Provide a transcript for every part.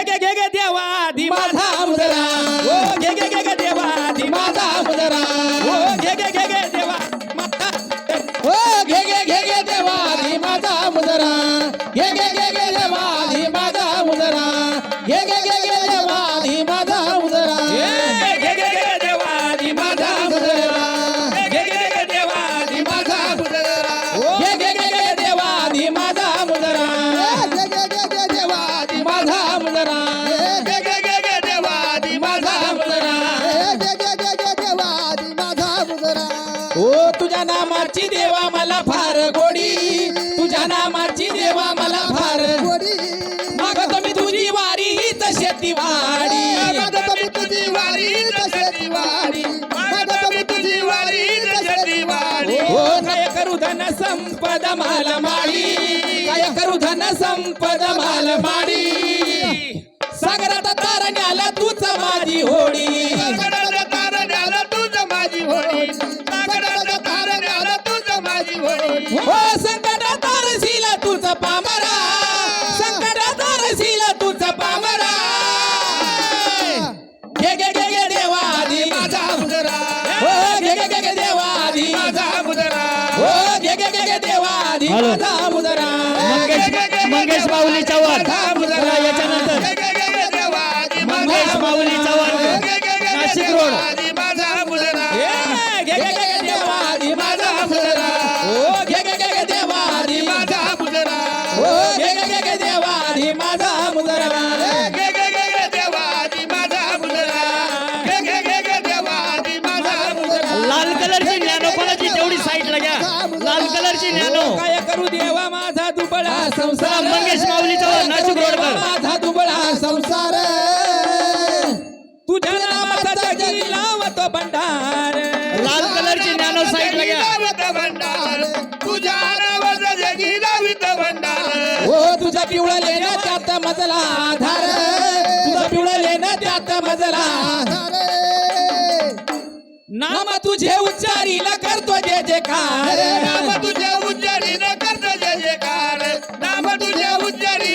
घे घे घे घे देवाधी माझा मुजरा ओ घे घे घे घे देवाधी माझा मुजरा ओ घे घे घे घे देवा हो घे घे घे घे देवाधी माझा मुजरा घे घे घे घे देवाधी माझा मुजरा घे घे घे घे देवाधी माझा मी तुझी वारी वारी हो काय करू धन संपद माल माडी काय करू धन संपद माल माडी सागरात तारण्याला तूच माझी होडी. सागराला तारण्याला तुझ माझी होळी सागराला तारण्याला तुझ माझी होळी हो संकट तारशील तूच पामरा. संकट तारशील मंगेश मंगेश माऊली चव्हाण लाल कलरची न्यानो. काय करू देवा माझा दुबळा संसार मंगेश माऊली चव्हाण नाशिक रोडकर माझा दुबळा संसार. तुझ्या नामाचा जगी लावतो भंडार. लाल कलरची न्यानो साईडला घ्या लावत भंडार तुझ्या नावाचा जगी लावित भंडार. हो तुझा पिवळा लेना त्यात मजला आधार. तुझा पिवळा लेना त्यात मजला नाम तुझे उच्चारीला करतो जे जे कार नाम तुझे उच्चारी न करत जय जयकार नाम तुझे उच्चारी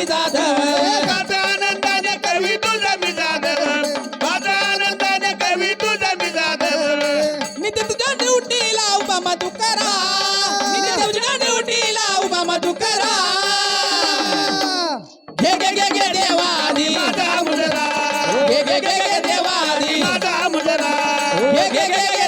मी जाधव. गाता आनंदाने कवी तुझा मी जाधव. गाता आनंदाने कवी तुझा मी जाधव. नित्य तुझ्या ड्युटीला उभा मधुकरा नित्य तुझ्या ड्युटीला उभा मधुकरा घे घे घे घे देवादी माझा मुजरा. घे घे घे घे देवादी माझा मुजरा. घे घे घे माझा